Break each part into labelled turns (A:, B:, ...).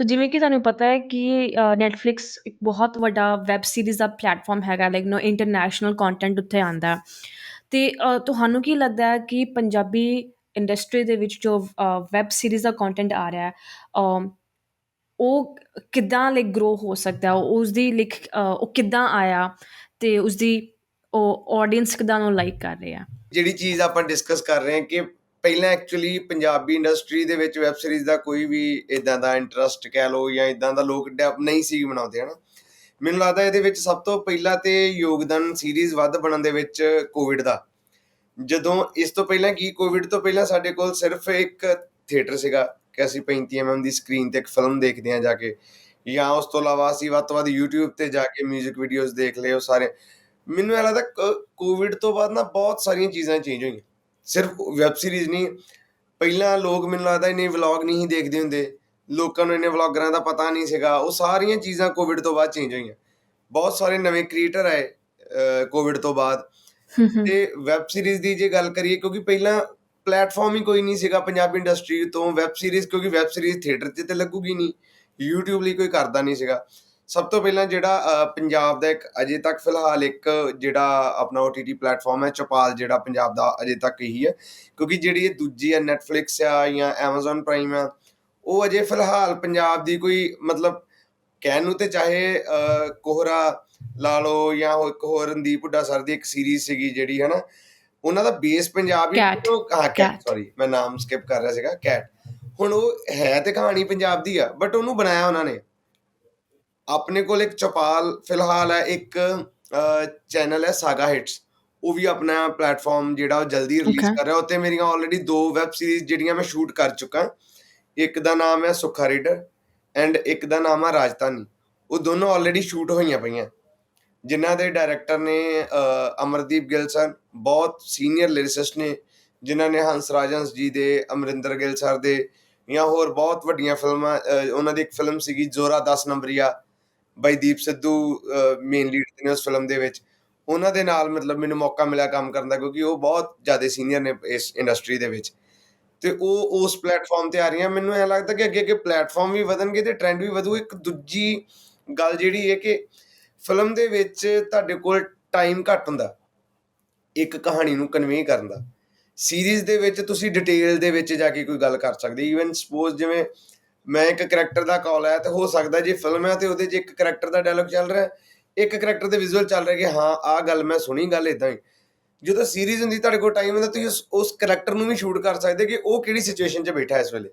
A: ਸੋ ਜਿਵੇਂ ਕਿ ਤੁਹਾਨੂੰ ਪਤਾ ਹੈ ਕਿ ਨੈਟਫਲਿਕਸ ਇੱਕ ਬਹੁਤ ਵੱਡਾ ਵੈੱਬ ਸੀਰੀਜ਼ ਦਾ ਪਲੇਟਫਾਰਮ ਹੈਗਾ ਲਾਈਕ ਨੋ ਇੰਟਰਨੈਸ਼ਨਲ ਕੰਟੈਂਟ ਉੱਥੇ ਆਉਂਦਾ ਅਤੇ ਤੁਹਾਨੂੰ ਕੀ ਲੱਗਦਾ ਹੈ ਕਿ ਪੰਜਾਬੀ ਇੰਡਸਟਰੀ ਦੇ ਵਿੱਚ ਜੋ ਵੈੱਬ ਸੀਰੀਜ਼ ਦਾ ਕੰਟੈਂਟ ਆ ਰਿਹਾ ਹੈ ਉਹ ਕਿੱਦਾਂ ਲਾਈਕ ਗਰੋ ਹੋ ਸਕਦਾ ਉਸ ਦੀ ਲਿਖ ਉਹ ਕਿੱਦਾਂ ਆਇਆ ਤੇ ਉਸ ਦੀ ਉਹ ਆਡੀਅנס ਕਿੱਦਾਂ ਨੂੰ ਲਾਈਕ ਕਰ ਰਹੇ ਆ
B: ਜਿਹੜੀ ਚੀਜ਼ ਆਪਾਂ ਡਿਸਕਸ ਕਰ ਰਹੇ ਹਾਂ ਕਿ ਪਹਿਲਾਂ ਐਕਚੁਅਲੀ ਪੰਜਾਬੀ ਇੰਡਸਟਰੀ ਦੇ ਵਿੱਚ ਵੈਬ ਸੀਰੀਜ਼ ਦਾ ਕੋਈ ਵੀ ਇਦਾਂ ਦਾ ਇੰਟਰਸਟ ਕਹਿ ਲੋ ਜਾਂ ਇਦਾਂ ਦਾ ਲੋਕ ਨਹੀਂ ਸੀ ਬਣਾਉਂਦੇ ਹਨ? ਮੈਨੂੰ ਲੱਗਦਾ ਇਹਦੇ ਵਿੱਚ ਸਭ ਤੋਂ ਪਹਿਲਾਂ ਤੇ ਯੋਗਦਾਨ ਸੀਰੀਜ਼ ਵੱਧ ਬਣਨ ਦੇ ਵਿੱਚ ਕੋਵਿਡ ਦਾ। ਜਦੋਂ ਇਸ ਤੋਂ ਪਹਿਲਾਂ ਕੀ ਕੋਵਿਡ ਤੋਂ ਪਹਿਲਾਂ ਸਾਡੇ ਕੋਲ ਸਿਰਫ ਇੱਕ ਥੀਏਟਰ ਸੀਗਾ, ਕਿ ਅਸੀਂ 35 ਐਮਐਮ ਦੀ ਸਕਰੀਨ ਤੇ ਇੱਕ ਫਿਲਮ ਦੇਖਦੇ ਆਂ ਜਾ ਕੇ, ਜਾਂ ਉਸ ਤੋਂ ਇਲਾਵਾ ਅਸੀਂ ਵੱਧ ਤੋਂ ਵੱਧ YouTube ਤੇ ਜਾ ਕੇ 뮤직 ਵੀਡੀਓਜ਼ ਦੇਖ ਲਏ ਉਹ ਸਾਰੇ। ਮੈਨੂੰ ਇਹ ਲੱਗਦਾ ਕੋਵਿਡ ਤੋਂ ਬਾਅਦ ਨਾ ਬਹੁਤ ਸਾਰੀਆਂ ਚੀਜ਼ਾਂ ਚੇਂਜ ਹੋਈਆਂ। ਸਿਰਫ ਵੈਬ ਸੀਰੀਜ਼ ਨਹੀਂ ਪਹਿਲਾਂ ਲੋਕ ਮੈਨੂੰ ਲੱਗਦਾ ਇਹਨੇ ਵਲੌਗ ਨਹੀਂ ਦੇਖਦੇ ਹੁੰਦੇ। ਲੋਕਾਂ ਨੂੰ ਇਹਨੇ ਵਲੌਗਰਾਂ ਦਾ ਪਤਾ ਨਹੀਂ ਸੀਗਾ। ਉਹ ਸਾਰੀਆਂ ਚੀਜ਼ਾਂ ਕੋਵਿਡ ਤੋਂ ਬਾਅਦ ਚੇਂਜ ਹੋਈਆਂ। ਬਹੁਤ ਸਾਰੇ ਨਵੇਂ ਕ੍ਰੀਏਟਰ ਆਏ ਕੋਵਿਡ ਤੋਂ ਬਾਅਦ। ਤੇ ਵੈਬ ਸੀਰੀਜ਼ ਦੀ ਜੇ ਗੱਲ ਕਰੀਏ ਕਿਉਂਕਿ ਪਹਿਲਾਂ ਪਲੇਟਫਾਰਮ ਹੀ ਕੋਈ ਨਹੀਂ ਸੀਗਾ ਪੰਜਾਬੀ ਇੰਡਸਟਰੀ ਤੋਂ। ਵੈਬ ਸੀਰੀਜ਼ ਕਿਉਂਕਿ ਵੈਬ ਸੀਰੀਜ਼ ਥੀਏਟਰ 'ਤੇ ਤੇ ਲੱਗੂਗੀ ਨਹੀਂ। YouTube ਲਈ ਕੋਈ ਕਰਦਾ ਨਹੀਂ ਸੀਗਾ। ਸਭ ਤੋਂ ਪਹਿਲਾਂ ਜਿਹੜਾ ਪੰਜਾਬ ਦਾ ਇੱਕ ਅਜੇ ਤੱਕ ਫਿਲਹਾਲ ਇੱਕ ਜਿਹੜਾ ਆਪਣਾ OTT ਪਲੇਟਫਾਰਮ ਹੈ ਚਪਾਲ ਜਿਹੜਾ ਪੰਜਾਬ ਦਾ ਅਜੇ ਤੱਕ ਇਹੀ ਹੈ। ਕਿਉਂਕਿ ਜਿਹੜੀ ਇਹ ਦੂਜੀ ਹੈ Netflix ਆ ਜਾਂ Amazon Prime ਆ ਉਹ ਅਜੇ ਫਿਲਹਾਲ ਪੰਜਾਬ ਦੀ ਕੋਈ ਮਤਲਬ ਕਹਿਣ ਨੂੰ ਤੇ ਚਾਹੇ ਕੋਹਰਾ ਲਾ ਲਓ ਜਾਂ ਇੱਕ ਹੋਰ ਰਣਦੀਪ ਹੁੱਡਾ ਸਰ ਦੀ ਇੱਕ ਸੀਰੀਜ਼ ਸੀਗੀ ਜਿਹੜੀ ਹਨਾ ਉਹਨਾਂ ਦਾ ਬੇਸ ਪੰਜਾਬ ਹੀ
A: ਹਾਂ
B: ਕੈਟ ਸੌਰੀ ਮੈਂ ਨਾਮ ਸਕਿਪ ਕਰ ਰਿਹਾ ਸੀਗਾ ਕੈਟ ਹੁਣ ਉਹ ਹੈ ਤੇ ਕਹਾਣੀ ਪੰਜਾਬ ਦੀ ਆ ਬਟ ਉਹਨੂੰ ਬਣਾਇਆ ਉਹਨਾਂ ਨੇ। ਆਪਣੇ ਕੋਲ ਇੱਕ ਚਪਾਲ ਫਿਲਹਾਲ ਹੈ ਇੱਕ ਚੈਨਲ ਹੈ ਸਾਗਾ ਹਿਟਸ ਉਹ ਵੀ ਆਪਣਾ ਪਲੇਟਫਾਰਮ ਜਿਹੜਾ ਉਹ ਜਲਦੀ ਰਿਲੀਜ਼ ਕਰ ਰਿਹਾ। ਉੱਤੇ ਮੇਰੀਆਂ ਆਲਰੇਡੀ ਦੋ ਵੈਬ ਸੀਰੀਜ਼ ਜਿਹੜੀਆਂ ਮੈਂ ਸ਼ੂਟ ਕਰ ਚੁੱਕਾ। ਇੱਕ ਦਾ ਨਾਮ ਹੈ ਸੁਖਾ ਰੀਡਰ ਐਂਡ ਇੱਕ ਦਾ ਨਾਮ ਹੈ ਰਾਜਧਾਨੀ ਉਹ ਦੋਨੋਂ ਆਲਰੇਡੀ ਸ਼ੂਟ ਹੋਈਆਂ ਪਈਆਂ। ਜਿਨ੍ਹਾਂ ਦੇ ਡਾਇਰੈਕਟਰ ਨੇ ਅਮਰਦੀਪ ਗਿੱਲ ਸਰ ਬਹੁਤ ਸੀਨੀਅਰ ਲਿਰਿਸਿਸਟ ਨੇ ਜਿਨ੍ਹਾਂ ਨੇ ਹੰਸ ਰਾਜੰਸ ਜੀ ਦੇ ਅਮਰਿੰਦਰ ਗਿੱਲ ਸਰ ਦੇ ਜਾਂ ਹੋਰ ਬਹੁਤ ਵੱਡੀਆਂ ਫਿਲਮਾਂ ਉਹਨਾਂ ਦੀ ਇੱਕ ਫਿਲਮ ਸੀਗੀ ਜ਼ੋਰਾ 10 ਨੰਬਰੀਆ। ਬਾਈ ਦੀਪ ਸਿੱਧੂ ਮੇਨ ਲੀਡ ਨੇ ਉਸ ਫਿਲਮ ਦੇ ਵਿੱਚ। ਉਹਨਾਂ ਦੇ ਨਾਲ ਮਤਲਬ ਮੈਨੂੰ ਮੌਕਾ ਮਿਲਿਆ ਕੰਮ ਕਰਨ ਦਾ, ਕਿਉਂਕਿ ਉਹ ਬਹੁਤ ਜ਼ਿਆਦਾ ਸੀਨੀਅਰ ਨੇ ਇਸ ਇੰਡਸਟਰੀ ਦੇ ਵਿੱਚ। ਤੇ ਉਹ ਉਸ ਪਲੇਟਫਾਰਮ ਤੇ ਆ ਰਹੀਆਂ। ਮੈਨੂੰ ਇਹ ਲੱਗਦਾ ਕਿ ਅੱਗੇ ਅੱਗੇ ਪਲੇਟਫਾਰਮ ਵੀ ਵਧਣਗੇ ਤੇ ਟ੍ਰੈਂਡ ਵੀ ਵਧੂ। ਇੱਕ ਦੂਜੀ ਗੱਲ ਜਿਹੜੀ ਹੈ ਕਿ ਫਿਲਮ ਦੇ ਵਿੱਚ ਤੁਹਾਡੇ ਕੋਲ ਟਾਈਮ ਘੱਟ ਹੁੰਦਾ। ਇੱਕ ਕਹਾਣੀ ਨੂੰ ਕਨਵੇ ਕਰਨ ਦਾ। ਸੀਰੀਜ਼ ਦੇ ਵਿੱਚ ਤੁਸੀਂ ਡਿਟੇਲ ਦੇ ਵਿੱਚ ਜਾ ਕੇ ਕੋਈ ਗੱਲ ਕਰ ਸਕਦੇ ਈਵਨ ਸਪੋਜ਼ ਜਿਵੇਂ ਮੈਂ ਇੱਕ ਕੈਰੈਕਟਰ ਦਾ ਕਾਲ ਆਇਆ ਤੇ ਹੋ ਸਕਦਾ ਜੇ ਫਿਲਮ ਹੈ ਤੇ ਉਹਦੇ 'ਚ ਇੱਕ ਕੈਰੈਕਟਰ ਦਾ ਡਾਇਲੌਗ ਚੱਲ ਰਿਹਾ ਇੱਕ ਕੈਰੈਕਟਰ ਦੇ ਵਿਜ਼ੂਅਲ ਚੱਲ ਰਿਹਾ ਕਿ ਹਾਂ ਆਹ ਗੱਲ ਮੈਂ ਸੁਣੀ ਗੱਲ ਇਦਾਂ ਹੀ। ਜਦੋਂ ਸੀਰੀਜ਼ ਹੁੰਦੀ ਤੁਹਾਡੇ ਕੋਲ ਟਾਈਮ ਹੁੰਦਾ ਤੁਸੀਂ ਉਸ ਕੈਰੈਕਟਰ ਨੂੰ ਵੀ ਸ਼ੂਟ ਕਰ ਸਕਦੇ ਕਿ ਉਹ ਕਿਹੜੀ ਸਿਚੁਏਸ਼ਨ 'ਚ ਬੈਠਾ ਇਸ ਵੇਲੇ?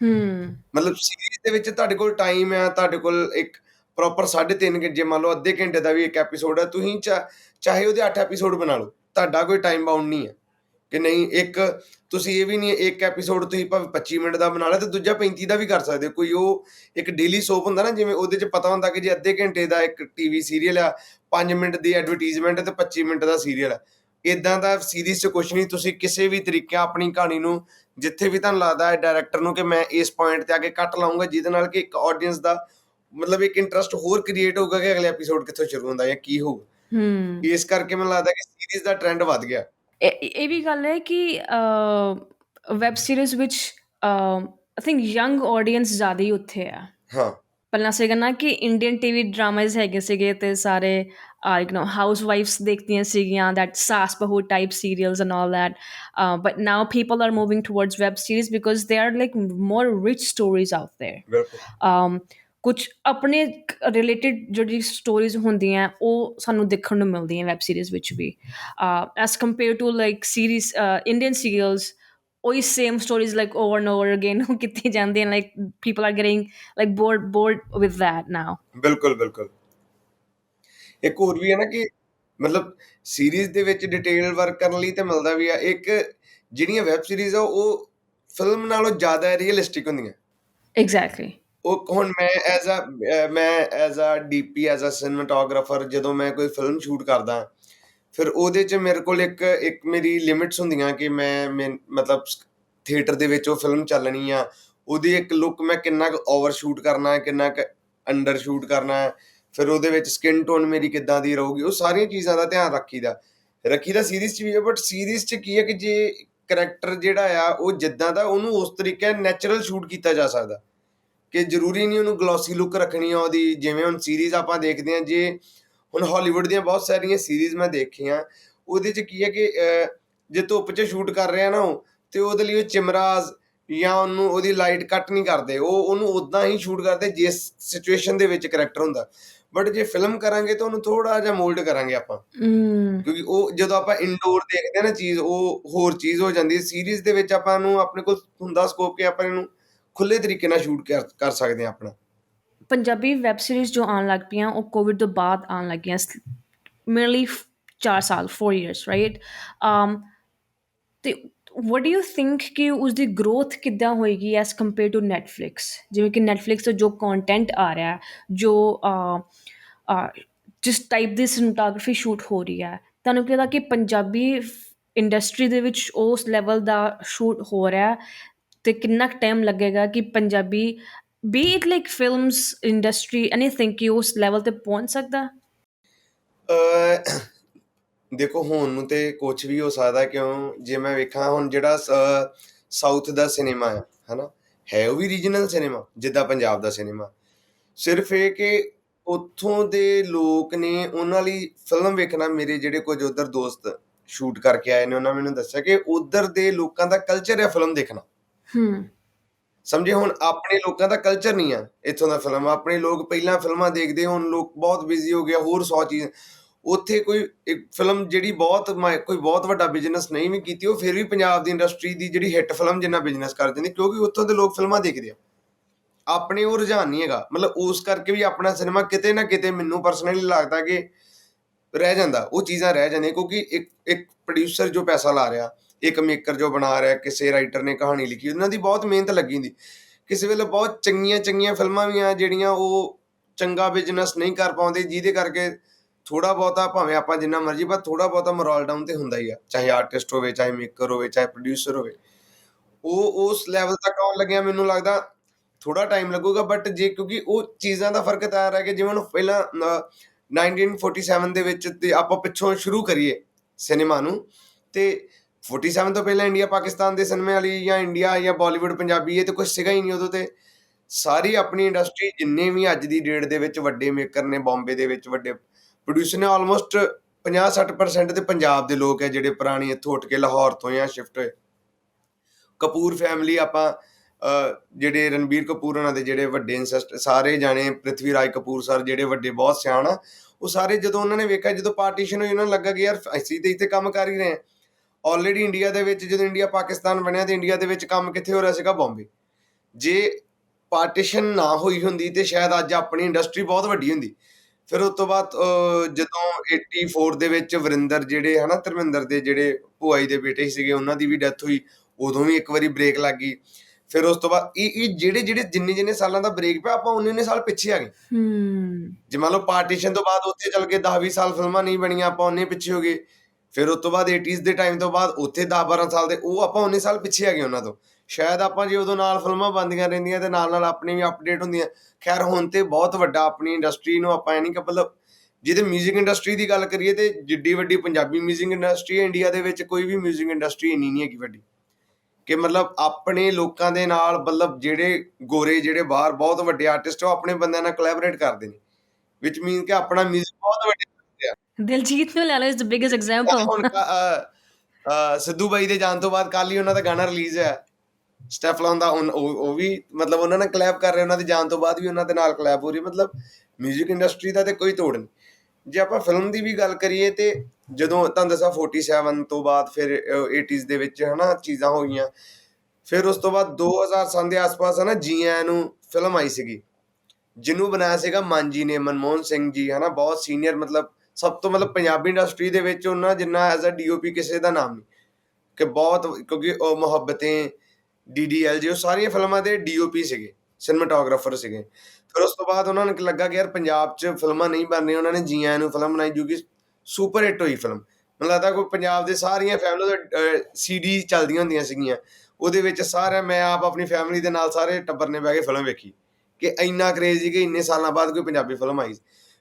A: ਹੂੰ।
B: ਮਤਲਬ ਸੀਰੀਜ਼ ਦੇ ਵਿੱਚ ਤੁਹਾਡੇ ਕੋਲ ਟਾਈਮ ਹੈ ਤੁਹਾਡੇ ਕੋਲ ਇੱਕ ਪ੍ਰੋਪਰ 3.5 ਘੰਟੇ ਜੇ ਮੰਨ ਲਓ ਅੱਧੇ ਘੰਟੇ ਦਾ ਵੀ ਇੱਕ ਐਪੀਸੋਡ ਹੈ ਤੁਸੀਂ ਚਾਹੇ ਉਹਦੇ 8 ਐਪੀਸੋਡ ਬਣਾ ਲਓ ਤੁਹਾਡਾ ਕੋਈ ਟਾਈਮ ਬਾਉਂਡ ਨਹੀਂ ਹੈ। ਕਿ ਨਹੀਂ ਇੱਕ ਤੁਸੀਂ ਇਹ ਵੀ ਨਹੀਂ ਇੱਕ ਐਪੀਸੋਡ ਤੁਸੀਂ ਭਾਵੇਂ 25 ਮਿੰਟ ਦਾ ਬਣਾ ਲਿਆ ਤੇ ਦੂਜਾ 35 ਦਾ ਵੀ ਕਰ ਸਕਦੇ ਹੋ। ਕੋਈ ਉਹ ਇੱਕ ਡੇਲੀ ਸੋਪ ਹੁੰਦਾ ਨਾ ਜਿਵੇਂ ਉਹਦੇ 'ਚ ਪਤਾ ਹੁੰਦਾ ਕਿ ਜੇ ਅੱਧੇ ਘੰਟੇ ਦਾ ਇੱਕ ਟੀਵੀ ਸੀਰੀਅਲ ਆ 5 ਮਿੰਟ ਦੀ ਐਡਵਰਟਾਈਜ਼ਮੈਂਟ ਤੇ 25 ਮਿੰਟ ਦਾ ਸੀਰੀਅਲ ਆ। ਇਦਾਂ ਦਾ ਸੀਰੀਜ਼ 'ਚ ਕੁਝ ਨਹੀਂ ਤੁਸੀਂ ਕਿਸੇ ਵੀ ਤਰੀਕੇ ਆਪਣੀ ਕਹਾਣੀ ਨੂੰ ਜਿੱਥੇ ਵੀ ਤੁਹਾਨੂੰ ਲੱਗਦਾ ਹੈ ਡਾਇਰੈਕਟਰ ਨੂੰ ਕਿ ਮੈਂ ਇਸ ਪੁਆਇੰਟ ਤੇ ਆ ਕੇ ਕੱਟ ਲਾਉਂਗਾ ਜਿਹਦੇ ਨਾਲ ਕਿ ਇੱਕ ਆਡੀਅנס ਦਾ ਮਤਲਬ ਇੱਕ ਇੰਟਰਸਟ ਹੋਰ ਕ੍ਰੀਏਟ ਹੋਊਗਾ ਕਿ ਅਗਲੇ ਐਪੀਸੋਡ ਕਿੱਥੋਂ ਸ਼ੁਰੂ ਹੁੰਦਾ ਜਾਂ ਕੀ ਹੋਊਗਾ।
A: ਹੂੰ।
B: ਇਸ ਕਰਕੇ ਮੈਨੂੰ ਲੱਗਦਾ ਕਿ ਸੀਰੀਜ਼ ਦਾ ਟ੍ਰੈਂਡ ਵੱਧ ਗਿਆ।
A: ਇਹ ਇਹ ਵੀ ਗੱਲ ਹੈ ਕਿ ਵੈਬ ਸੀਰੀਜ਼ ਵਿੱਚ ਆਈ ਥਿੰਕ ਯੰਗ ਆਡੀਅנס ਜ਼ਿਆਦਾ ਹੀ ਉੱਥੇ ਆ।
B: ਹਾਂ।
A: ਪਹਿਲਾਂ ਸੀਗਾ ਕਹਿੰਦਾ ਕਿ ਇੰਡੀਅਨ ਟੀਵੀ ਡਰਾਮਾਜ਼ ਹੈਗੇ ਸੀਗੇ ਤੇ ਸਾਰੇ ਯੂ ਨੋ ਹਾਊਸ ਵਾਈਫਸ ਦੇਖਦੀਆਂ ਸੀਗੀਆਂ ਦੈਟ ਸਾਸ ਬਹੁ type serials and all that but now people are moving towards web series because they are like more rich stories out there
B: um
A: ਕੁਝ ਆਪਣੇ ਰਿਲੇਟਡ ਜਿਹੜੀ ਸਟੋਰੀਜ਼ ਹੁੰਦੀਆਂ ਉਹ ਸਾਨੂੰ ਦੇਖਣ ਨੂੰ ਮਿਲਦੀਆਂ ਵੈਬ ਸੀਰੀਜ਼ ਵਿੱਚ ਵੀ। As compare to like series Indian serials ਉਹੀ same stories like over and over again ਉਹ ਕਿਤੇ ਜਾਂਦੇ like people are getting like bored bored with that now
B: ਬਿਲਕੁਲ ਬਿਲਕੁਲ। ਇੱਕ ਹੋਰ ਵੀ ਹੈ ਨਾ ਕਿ ਮਤਲਬ ਸੀਰੀਜ਼ ਦੇ ਵਿੱਚ ਡਿਟੇਲ ਵਰਕ ਕਰਨ ਲਈ ਤੇ ਮਿਲਦਾ ਵੀ ਆ ਇੱਕ ਜਿਹੜੀਆਂ ਵੈਬ ਸੀਰੀਜ਼ ਆ ਉਹ ਫਿਲਮ ਨਾਲੋਂ ਜ਼ਿਆਦਾ ਰੀਅਲਿਸਟਿਕ ਹੁੰਦੀਆਂ।
A: ਐਗਜ਼ੈਕਟਲੀ
B: ਉਹ ਹੁਣ ਮੈਂ ਐਜ਼ ਅ ਮੈਂ as a DP as a cinematographer ਜਦੋਂ ਮੈਂ ਕੋਈ ਫਿਲਮ ਸ਼ੂਟ ਕਰਦਾ, ਫਿਰ ਉਹਦੇ 'ਚ ਮੇਰੇ ਕੋਲ ਇੱਕ ਇੱਕ ਮੇਰੀ ਲਿਮਿਟਸ ਹੁੰਦੀਆਂ ਕਿ ਮੈਂ ਮਤਲਬ ਥੀਏਟਰ ਦੇ ਵਿੱਚ ਉਹ ਫਿਲਮ ਚੱਲਣੀ ਆ। ਉਹਦੀ ਇੱਕ ਲੁੱਕ ਮੈਂ ਕਿੰਨਾ ਕੁ ਓਵਰ ਸ਼ੂਟ ਕਰਨਾ ਹੈ ਕਿੰਨਾ ਕੁ ਅੰਡਰ ਸ਼ੂਟ ਕਰਨਾ ਹੈ ਫਿਰ ਉਹਦੇ ਵਿੱਚ ਸਕਿਨ ਟੋਨ ਮੇਰੀ ਕਿੱਦਾਂ ਦੀ ਰਹੂਗੀ, ਉਹ ਸਾਰੀਆਂ ਚੀਜ਼ਾਂ ਦਾ ਧਿਆਨ ਰੱਖੀਦਾ। ਰੱਖੀਦਾ ਸੀਰੀਜ਼ 'ਚ ਵੀ ਹੈ ਬਟ ਸੀਰੀਜ਼ 'ਚ ਕੀ ਹੈ ਕਿ ਜੇ ਕਰੈਕਟਰ ਜਿਹੜਾ ਆ, ਉਹ ਜਿੱਦਾਂ ਦਾ ਉਹਨੂੰ ਉਸ ਤਰੀਕੇ ਨੈਚੁਰਲ ਸ਼ੂਟ ਕੀਤਾ ਜਾ ਸਕਦਾ। ਕਿ ਜ਼ਰੂਰੀ ਨਹੀਂ ਉਹਨੂੰ ਗਲੋਸੀ ਲੁੱਕ ਰੱਖਣੀ ਆ ਉਹਦੀ ਜਿਵੇਂ ਹੁਣ ਸੀਰੀਜ਼ ਆਪਾਂ ਦੇਖਦੇ ਹਾਂ ਜੇ ਹੁਣ ਹਾਲੀਵੁੱਡ ਦੀਆਂ ਬਹੁਤ ਸਾਰੀਆਂ ਸੀਰੀਜ਼ ਮੈਂ ਦੇਖੀਆਂ ਉਹਦੇ 'ਚ ਕੀ ਹੈ ਕਿ ਜੇ ਧੁੱਪ 'ਚ ਸ਼ੂਟ ਕਰ ਰਿਹਾ ਨਾ ਉਹ ਤੇ ਉਹਦੇ ਲਈ ਉਹ ਚਿਮਰਾਜ਼ ਜਾਂ ਉਹਨੂੰ ਉਹਦੀ ਲਾਈਟ ਕੱਟ ਨਹੀਂ ਕਰਦੇ ਉਹ ਉਹਨੂੰ ਉਦਾਂ ਹੀ ਸ਼ੂਟ ਕਰਦੇ ਜਿਸ ਸਿਚੁਏਸ਼ਨ ਦੇ ਵਿੱਚ ਕਰੈਕਟਰ ਹੁੰਦਾ। ਬਟ ਜੇ ਫਿਲਮ ਕਰਾਂਗੇ ਤਾਂ ਉਹਨੂੰ ਥੋੜਾ ਜਿਹਾ ਮੋਲਡ ਕਰਾਂਗੇ ਆਪਾਂ। ਕਿਉਂਕਿ ਉਹ ਜਦੋਂ ਆਪਾਂ ਇਨਡੋਰ ਦੇਖਦੇ ਆ ਨਾ ਚੀਜ਼ ਉਹ ਹੋਰ ਚੀਜ਼ ਹੋ ਜਾਂਦੀ ਹੈ। ਸੀਰੀਜ਼ ਦੇ ਵਿੱਚ ਆਪਾਂ ਨੂੰ ਆਪਣੇ ਕੋਲ ਹੁੰਦਾ ਸਕੋਪ ਕਿ ਆਪਾਂ ਇਹਨੂੰ ਖੁੱਲੇ ਤਰੀਕੇ ਨਾਲ ਸ਼ੂਟ ਕਰ ਕਰ ਸਕਦੇ ਆ ਆਪਣਾ।
A: ਪੰਜਾਬੀ ਵੈਬ ਸੀਰੀਜ਼ ਜੋ ਆਉਣ ਲੱਗ ਪਈਆਂ, ਉਹ ਕੋਵਿਡ ਤੋਂ ਬਾਅਦ ਆਉਣ ਲੱਗੀਆਂ। ਮੇਨਲੀ 4 ਸਾਲ 4 ਇਅਰਸ ਰਾਈਟ um ਤੇ ਵਾਟ ਡੂ ਯੂ ਥਿੰਕ ਕਿ ਉਸ ਦੀ ਗਰੋਥ ਕਿੱਦਾਂ ਹੋਏਗੀ ਐਸ ਕੰਪੇਅਰ ਟੂ Netflix? ਜਿਵੇਂ ਕਿ Netflix ਤੋਂ ਜੋ ਕੰਟੈਂਟ ਆ ਰਿਹਾ ਜੋ ਜਿਸ ਟਾਈਪ ਦੀ ਸਿਨੇਮੈਟੋਗ੍ਰਾਫੀ ਸ਼ੂਟ ਹੋ ਰਹੀ ਹੈ, ਤੁਹਾਨੂੰ ਕੀ ਲੱਗਦਾ ਕਿ ਪੰਜਾਬੀ ਇੰਡਸਟਰੀ ਦੇ ਵਿੱਚ ਉਸ ਲੈਵਲ ਦਾ ਸ਼ੂਟ ਹੋ ਰਿਹਾ ਅਤੇ ਕਿੰਨਾ ਕੁ ਟਾਈਮ ਲੱਗੇਗਾ ਕਿ Punjabi be it like films industry anything ਕਿ ਉਸ ਲੈਵਲ ਤੇ ਪਹੁੰਚ ਸਕਦਾ?
B: ਅਹ ਦੇਖੋ, ਹੁਣ ਨੂੰ ਤੇ ਕੁਝ ਵੀ ਹੋ ਸਕਦਾ ਕਿਉਂ? ਜੇ ਮੈਂ ਵੇਖਾਂ, ਹੁਣ ਜਿਹੜਾ ਸਾਊਥ ਦਾ ਸਿਨੇਮਾ ਆ ਹਨਾ? ਹੈ ਉਹ ਵੀ ਰੀਜਨਲ ਸਿਨੇਮਾ ਜਿੱਦਾਂ ਪੰਜਾਬ ਦਾ ਸਿਨੇਮਾ ਸਿਰਫ ਇਹ ਕਿ ਉੱਥੋਂ ਦੇ ਲੋਕ ਨੇ ਉਹਨਾਂ ਲਈ ਫਿਲਮ ਵੇਖਣਾ, ਮੇਰੇ ਜਿਹੜੇ ਕੁਝ ਉਧਰ ਦੋਸਤ ਸ਼ੂਟ ਕਰਕੇ ਆਏ ਨੇ, ਉਹਨਾਂ ਮੈਨੂੰ ਦੱਸਿਆ ਕਿ ਉਧਰ ਦੇ ਲੋਕਾਂ ਦਾ ਕਲਚਰ ਹੈ ਫਿਲਮ ਦੇਖਣਾ।
A: ਹਮ
B: ਸਮਝੇ, ਹੁਣ ਆਪਣੇ ਲੋਕਾਂ ਦਾ ਕਲਚਰ ਨਹੀਂ ਆ ਇੱਥੋਂ ਦਾ ਫਿਲਮ ਆਪਣੇ ਲੋਕ ਪਹਿਲਾਂ ਫਿਲਮਾਂ ਦੇਖਦੇ, ਹੁਣ ਲੋਕ ਬਹੁਤ ਬਿਜ਼ੀ ਹੋ ਗਿਆ ਹੋਰ 100 ਚੀਜ਼। ਉੱਥੇ ਕੋਈ ਇੱਕ ਫਿਲਮ ਜਿਹੜੀ ਬਹੁਤ ਮ- ਕੋਈ ਬਹੁਤ ਵੱਡਾ ਬਿਜ਼ਨਸ ਨਹੀਂ ਵੀ ਕੀਤੀ, ਉਹ ਫਿਰ ਵੀ ਪੰਜਾਬ ਦੀ ਇੰਡਸਟਰੀ ਦੀ ਜਿਹੜੀ ਹਿੱਟ ਫਿਲਮ ਜਿੰਨਾ ਬਿਜ਼ਨਸ ਕਰ ਜਾਂਦੀ ਕਿਉਂਕਿ ਉੱਥੋਂ ਦੇ ਲੋਕ ਫਿਲਮਾਂ ਦੇਖਦੇ ਆ। ਆਪਣੇ ਉਹ ਰੁਝਾਨ ਨਹੀਂ ਹੈਗਾ। ਮਤਲਬ ਉਸ ਕਰਕੇ ਵੀ ਆਪਣਾ ਸਿਨੇਮਾ ਕਿਤੇ ਨਾ ਕਿਤੇ ਮੈਨੂੰ ਪਰਸਨਲੀ ਲੱਗਦਾ ਕਿ ਰਹਿ ਜਾਂਦਾ, ਉਹ ਚੀਜ਼ਾਂ ਰਹਿ ਜਾਂਦੀਆਂ, ਕਿਉਂਕਿ ਇੱਕ ਇੱਕ ਪ੍ਰੋਡਿਊਸਰ ਜੋ ਪੈਸਾ ਲਾ ਰਿਹਾ ਇੱਕ ਮੇਕਰ ਜੋ ਬਣਾ ਰਿਹਾ ਕਿਸੇ ਰਾਈਟਰ ਨੇ ਕਹਾਣੀ ਲਿਖੀ ਉਹਨਾਂ ਦੀ ਬਹੁਤ ਮਿਹਨਤ ਲੱਗੀ ਹੁੰਦੀ। ਕਿਸੇ ਵੇਲੇ ਬਹੁਤ ਚੰਗੀਆਂ ਚੰਗੀਆਂ ਫਿਲਮਾਂ ਵੀ ਆ ਜਿਹੜੀਆਂ ਉਹ ਚੰਗਾ ਬਿਜ਼ਨਸ ਨਹੀਂ ਕਰ ਪਾਉਂਦੇ ਜਿਹਦੇ ਕਰਕੇ ਥੋੜਾ ਬਹੁਤਾ ਭਾਵੇਂ ਆਪਾਂ ਜਿੰਨਾ ਮਰਜ਼ੀ ਪਰ ਥੋੜਾ ਬਹੁਤਾ ਮੋਰਲ ਡਾਊਨ ਤੇ ਹੁੰਦਾ ਹੀ ਆ। ਚਾਹੇ ਆਰਟਿਸਟ ਹੋਵੇ ਚਾਹੇ ਮੇਕਰ ਹੋਵੇ ਚਾਹੇ ਪ੍ਰੋਡਿਊਸਰ ਹੋਵੇ। ਉਹ ਉਸ ਲੈਵਲ ਤੱਕ ਆਉਣ ਲੱਗਿਆ ਮੈਨੂੰ ਲੱਗਦਾ ਥੋੜਾ ਟਾਈਮ ਲੱਗੂਗਾ ਬਟ ਜੇ ਕਿਉਂਕਿ ਉਹ ਚੀਜ਼ਾਂ ਦਾ ਫ਼ਰਕ ਤਾਂ ਆ ਰਿਹਾ ਕਿ ਜਿਵੇਂ ਹੁਣ ਪਹਿਲਾਂ ਅਹ, 1947 ਦੇ ਵਿੱਚ ਤੇ ਆਪਾਂ ਪਿੱਛੋਂ ਸ਼ੁਰੂ ਕਰੀਏ ਸਿਨੇਮਾ ਨੂੰ ਤੇ 47 ਤੋਂ ਪਹਿਲਾਂ ਇੰਡੀਆ, ਪਾਕਿਸਤਾਨ ਦੇ ਸਿਨੇਮੇ ਵਾਲੀ ਜਾਂ ਇੰਡੀਆ ਜਾਂ ਬਾਲੀਵੁੱਡ ਪੰਜਾਬੀ, ਇਹ ਤੇ ਕੁਝ ਸੀਗਾ ਹੀ ਨਹੀਂ ਉਦੋਂ ਤੇ। ਸਾਰੀ ਆਪਣੀ ਇੰਡਸਟਰੀ ਜਿੰਨੇ ਵੀ ਅੱਜ ਦੀ ਡੇਟ ਦੇ ਵਿੱਚ ਵੱਡੇ ਮੇਕਰ ਨੇ ਬੰਬੇ ਦੇ ਵਿੱਚ ਵੱਡੇ ਪ੍ਰੋਡਿਊਸਰ ਨੇ ਆਲਮੋਸਟ 50-60% ਤੇ ਪੰਜਾਬ ਦੇ ਲੋਕ ਹੈ ਜਿਹੜੇ ਪੁਰਾਣੇ ਇੱਥੋਂ ਉੱਠ ਕੇ ਲਾਹੌਰ ਤੋਂ ਜਾਂ ਸ਼ਿਫਟ ਹੋਏ। ਕਪੂਰ ਫੈਮਿਲੀ ਆਪਾਂ ਜਿਹੜੇ ਰਣਬੀਰ ਕਪੂਰ ਉਹਨਾਂ ਦੇ ਜਿਹੜੇ ਵੱਡੇ ਇੰਸੈਸਟ ਸਾਰੇ ਜਾਣੇ ਪ੍ਰਿਥਵੀ ਰਾਜ ਕਪੂਰ ਸਰ ਜਿਹੜੇ ਵੱਡੇ, ਬਹੁਤ ਸਿਆਣ ਆ। ਉਹ ਸਾਰੇ ਜਦੋਂ ਉਹਨਾਂ ਨੇ ਵੇਖਿਆ, ਜਦੋਂ ਪਾਰਟੀਸ਼ਨ ਹੋਈ, ਉਹਨਾਂ ਨੂੰ ਲੱਗਾ ਕਿ ਯਾਰ ਅਸੀਂ ਤੇ ਇੱਥੇ ਕੰਮ ਕਰ ਹੀ ਰਹੇ ਹਾਂ। ਆਲਰੇਡੀ ਇੰਡੀਆ ਦੇ ਵਿੱਚ ਜਦੋਂ ਇੰਡੀਆ ਪਾਕਿਸਤਾਨ ਬਣਿਆ ਤੇ ਇੰਡੀਆ ਦੇ ਵਿੱਚ ਕੰਮ ਕਿੱਥੇ ਹੋ ਰਿਹਾ ਸੀਗਾ? ਬੰਬੇ ਜੇ ਪਾਰਟੀਸ਼ਨ ਨਾ ਹੋਈ ਹੁੰਦੀ ਤੇ ਸ਼ਾਇਦ ਅੱਜ ਆਪਣੀ ਇੰਡਸਟਰੀ ਬਹੁਤ ਵੱਡੀ ਹੁੰਦੀ। ਫਿਰ ਉਸ ਤੋਂ ਬਾਅਦ ਜਦੋਂ 84 ਦੇ ਵਿੱਚ ਵਰਿੰਦਰ ਜਿਹੜੇ ਹਨਾ ਧਰਮਿੰਦਰ ਦੇ ਜਿਹੜੇ ਭੂਆ ਜੀ ਦੇ ਬੇਟੇ ਸੀਗੇ ਉਹਨਾਂ ਦੀ ਵੀ ਡੈਥ ਹੋਈ ਉਦੋਂ ਵੀ ਇੱਕ ਵਾਰੀ ਬ੍ਰੇਕ ਲੱਗ ਗਈ। ਫਿਰ ਉਸ ਤੋਂ ਬਾਅਦ ਇਹ ਇਹ ਜਿਹੜੇ ਜਿਹੜੇ ਜਿੰਨੇ ਜਿੰਨੇ ਸਾਲਾਂ ਦਾ ਬ੍ਰੇਕ ਪਿਆ ਆਪਾਂ ਉਨੇ ਉਨੇ ਸਾਲ ਪਿੱਛੇ ਆ ਗਏ।
A: ਹਮ
B: ਜੇ ਮੰਨ ਲਓ ਪਾਰਟੀਸ਼ਨ ਤੋਂ ਬਾਅਦ ਉੱਥੇ ਚੱਲ ਕੇ 10-20 ਸਾਲ ਫਿਲਮਾਂ ਨਹੀਂ ਬਣੀਆਂ ਆਪਾਂ ਉਹਨੇ ਪਿੱਛੇ ਹੋ ਗਏ। ਫਿਰ ਉਸ ਤੋਂ ਬਾਅਦ 80s ਦੇ ਟਾਈਮ ਤੋਂ ਬਾਅਦ ਉੱਥੇ 10-12 ਸਾਲ ਦੇ ਉਹ ਆਪਾਂ ਉਹਨੇ ਸਾਲ ਪਿੱਛੇ ਆ ਗਏ ਉਹਨਾਂ ਤੋਂ ਸ਼ਾਇਦ ਆਪਾਂ ਜੇ ਉਦੋਂ ਨਾਲ ਫਿਲਮਾਂ ਬੰਦੀਆਂ ਰਹਿੰਦੀਆਂ ਤੇ ਨਾਲ ਨਾਲ ਆਪਣੀ ਵੀ ਅਪਡੇਟ ਹੁੰਦੀਆਂ ਖੈਰ ਹੁਣ ਤੇ ਬਹੁਤ ਵੱਡਾ ਆਪਣੀ ਇੰਡਸਟਰੀ ਨੂੰ ਆਪਾਂ ਇਹ ਨਹੀਂ ਕਿ ਮਤਲਬ ਜਿਹਦੇ 뮤직 ਇੰਡਸਟਰੀ ਦੀ ਗੱਲ ਕਰੀਏ ਤੇ ਜਿੱਡੀ ਵੱਡੀ ਪੰਜਾਬੀ 뮤직 ਇੰਡਸਟਰੀ ਹੈ ਇੰਡੀਆ ਦੇ ਵਿੱਚ ਕੋਈ ਵੀ 뮤직 ਇੰਡਸਟਰੀ ਇੰਨੀ ਨਹੀਂ ਹੈਗੀ ਵੱਡੀ ਕਿ ਮਤਲਬ ਆਪਣੇ ਲੋਕਾਂ ਦੇ ਨਾਲ ਮਤਲਬ ਜਿਹੜੇ ਗੋਰੇ ਜਿਹੜੇ ਬਾਹਰ ਬਹੁਤ ਵੱਡੇ ਆਰਟਿਸਟ ਉਹ ਆਪਣੇ ਬੰਦਿਆਂ ਨਾਲ ਕੋਲੈਬੋਰੇਟ ਕਰਦੇ ਨੇ ਵਿਚ ਮੀਨ ਕਿ ਆਪਣਾ 뮤직 ਬਹੁਤ ਵੱਡੇ ਕਰਦੇ ਆ
A: ਦਿਲਜੀਤ ਨੂੰ ਲੈ ਲਓ ਇਸ ਦ ਬਿਗੇਸਟ ਐਗਜ਼ਾਮਪਲ
B: ਕ- ਅ, ਅ, ਸਿੱਧੂ ਬਾਈ ਦੇ ਜਾਣ ਤੋਂ ਬਾਅਦ ਕੱਲ ਹੀ ਉਹਨਾਂ ਦਾ ਗਾਣਾ ਰਿਲੀਜ਼ ਹੈ ਸਟੈਫਲਨ ਦਾ ਹੁਣ ਉਹ ਉਹ ਵੀ ਮਤਲਬ ਉਹਨਾਂ ਨਾਲ ਕਲੈਬ ਕਰ ਰਹੇ ਉਹਨਾਂ ਦੇ ਜਾਣ ਤੋਂ ਬਾਅਦ ਵੀ ਉਹਨਾਂ ਦੇ ਨਾਲ ਕਲੈਬ ਹੋ ਰਹੀ ਮਤਲਬ 뮤직 ਇੰਡਸਟਰੀ ਦਾ ਤੇ ਕੋਈ ਤੋੜ ਨਹੀਂ। ਜੇ ਆਪਾਂ ਫਿਲਮ ਦੀ ਵੀ ਗੱਲ ਕਰੀਏ ਤੇ ਜਦੋਂ ਤੁਹਾਨੂੰ ਦੱਸਾਂ 47 ਤੋਂ ਬਾਅਦ ਫਿਰ ਅ, 80s ਦੇ ਵਿੱਚ ਹਨਾ ਚੀਜ਼ਾਂ ਹੋਈਆਂ। ਫਿਰ ਉਸ ਤੋਂ ਬਾਅਦ 2000 ਦੇ ਆਸ-ਪਾਸ ਹਨਾ ਜੀ ਆਇਆਂ ਨੂੰ ਫਿਲਮ ਆਈ ਸੀਗੀ। ਜਿਹਨੂੰ ਬਣਾਇਆ ਸੀਗਾ ਮਾਂਜੀ ਨੇ ਮਨਮੋਹਨ ਸਿੰਘ ਜੀ ਹਨਾ ਬਹੁਤ ਸੀਨੀਅਰ ਮਤਲਬ ਸਭ ਤੋਂ ਮਤਲਬ ਪੰਜਾਬੀ ਇੰਡਸਟਰੀ ਦੇ ਵਿੱਚ ਉਹਨਾਂ ਜਿੰਨਾ ਐਜ਼ ਅ ਡੀਓਪੀ ਕਿਸੇ ਦਾ ਨਾਮ ਨਹੀਂ। ਕਿ ਬਹੁਤ, ਕਿਉਂਕਿ ਉਹ ਮੁਹੱਬतें ਡੀਡੀਐਲ ਜੀ, ਉਹ ਸਾਰੀਆਂ ਫਿਲਮਾਂ ਦੇ ਡੀਓਪੀ ਸੀਗੇ ਸਿਨੇਮੈਟੋਗ੍ਰਾਫਰ ਸੀਗੇ। ਫਿਰ ਉਸ ਤੋਂ ਬਾਅਦ ਉਹਨਾਂ ਨੂੰ ਲੱਗਾ ਕਿ ਯਾਰ ਪੰਜਾਬ 'ਚ ਫਿਲਮਾਂ ਨਹੀਂ ਬਣ ਰਹੀਆਂ, ਉਹਨਾਂ ਨੇ ਜੀ ਆਇਆਂ ਨੂੰ ਫਿਲਮ ਬਣਾਈ, ਜੋ ਕਿ ਸੁਪਰ ਹਿੱਟ ਹੋਈ ਫਿਲਮ। ਮੈਨੂੰ ਲੱਗਦਾ ਕੋਈ ਪੰਜਾਬ ਦੇ ਸਾਰੀਆਂ ਫੈਮਿਲੀ ਦੇ ਸੀਡੀ ਚੱਲਦੀਆਂ ਹੁੰਦੀਆਂ ਸੀਗੀਆਂ। ਉਹਦੇ ਵਿੱਚ ਸਾਰਿਆਂ ਮੈਂ ਆਪ ਆਪਣੀ ਫੈਮਿਲੀ ਦੇ ਨਾਲ ਸਾਰੇ ਟੱਬਰ ਨੇ ਬਹਿ ਕੇ ਫਿਲਮ ਵੇਖੀ। ਕਿ ਇੰਨਾ ਕਰੇਜ਼ ਸੀ ਕਿ ਇੰਨੇ ਸਾਲਾਂ ਬਾਅਦ ਕੋਈ ਪੰਜਾਬੀ ਫਿਲਮ ਆਈ।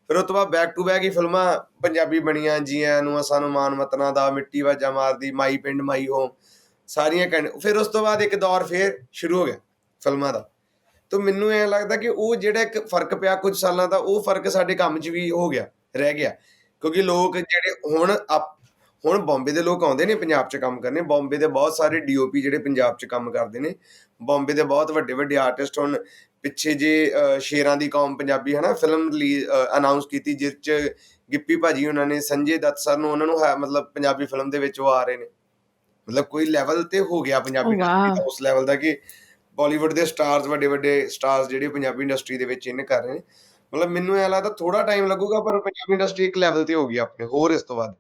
B: ਫਿਰ ਉਹ ਤੋਂ ਬਾਅਦ ਬੈਕ ਟੂ ਬੈਕ ਹੀ ਫਿਲਮਾਂ ਪੰਜਾਬੀ ਬਣੀਆਂ, ਜੀਆਂ ਨੂੰ ਸਾਨੂੰ ਮਾਨ ਮਤਨਾ ਦਾ, ਮਿੱਟੀ ਵਾਜਾ ਮਾਰਦੀ, ਮਾਈ ਪਿੰਡ, ਮਾਈ ਹੋਮ ਸਾਰੀਆਂ ਕਹਿਣ ਫਿਰ ਉਸ ਤੋਂ ਬਾਅਦ ਇੱਕ ਦੌਰ ਫੇਰ ਸ਼ੁਰੂ ਹੋ ਗਿਆ ਫਿਲਮਾਂ ਦਾ। ਤਾਂ ਮੈਨੂੰ ਐਂ ਲੱਗਦਾ ਕਿ ਉਹ ਜਿਹੜਾ ਇੱਕ ਫ਼ਰਕ ਪਿਆ ਕੁਝ ਸਾਲਾਂ ਦਾ, ਉਹ ਫ਼ਰਕ ਸਾਡੇ ਕੰਮ 'ਚ ਵੀ ਹੋ ਗਿਆ, ਰਹਿ ਗਿਆ। ਕਿਉਂਕਿ ਲੋਕ ਜਿਹੜੇ ਹੁਣ ਅਪ ਹੁਣ ਬੰਬੇ ਦੇ ਲੋਕ ਆਉਂਦੇ ਨੇ ਪੰਜਾਬ 'ਚ ਕੰਮ ਕਰਨੇ। ਬੰਬੇ ਦੇ ਬਹੁਤ ਸਾਰੇ ਡੀਓਪੀ ਜਿਹੜੇ ਪੰਜਾਬ 'ਚ ਕੰਮ ਕਰਦੇ ਨੇ। ਬੰਬੇ ਦੇ ਬਹੁਤ ਵੱਡੇ ਵੱਡੇ ਆਰਟਿਸਟ ਹੁਣ ਪਿੱਛੇ ਜੇ ਸ਼ੇਰਾਂ ਦੀ ਕੌਮ ਪੰਜਾਬੀ ਹੈ ਨਾ ਫਿਲਮ ਰਿਲੀਜ਼ ਅਨਾਉਂਸ ਕੀਤੀ ਜਿਸ 'ਚ ਗਿੱਪੀ ਭਾਜੀ ਉਹਨਾਂ ਨੇ ਸੰਜੇ ਦੱਤ ਸਰ ਨੂੰ ਉਹਨਾਂ ਨੂੰ ਮਤਲਬ ਪੰਜਾਬੀ ਫਿਲਮ ਦੇ ਵਿੱਚ ਉਹ ਆ ਰਹੇ ਨੇ। ਮਤਲਬ ਕੋਈ ਲੈਵਲ ਤੇ ਹੋ ਗਿਆ ਪੰਜਾਬੀ. ਦਾ ਉਸ ਲੈਵਲ ਦਾ ਕਿ ਬਾਲੀਵੁੱਡ ਦੇ ਸਟਾਰਸ ਵੱਡੇ ਵੱਡੇ ਸਟਾਰਸ ਜਿਹੜੇ ਪੰਜਾਬੀ ਇੰਡਸਟਰੀ ਦੇ ਵਿੱਚ ਇਨ ਕਰ ਰਹੇ ਨੇ। ਮਤਲਬ ਮੈਨੂੰ ਐ ਲੱਗਦਾ ਥੋੜਾ ਟਾਈਮ ਲੱਗੂਗਾ ਪਰ ਪੰਜਾਬੀ ਇੰਡਸਟਰੀ ਇੱਕ ਲੈਵਲ ਤੇ ਹੋ ਗਈ ਆਪਣੇ ਹੋਰ ਇਸ ਤੋਂ ਬਾਅਦ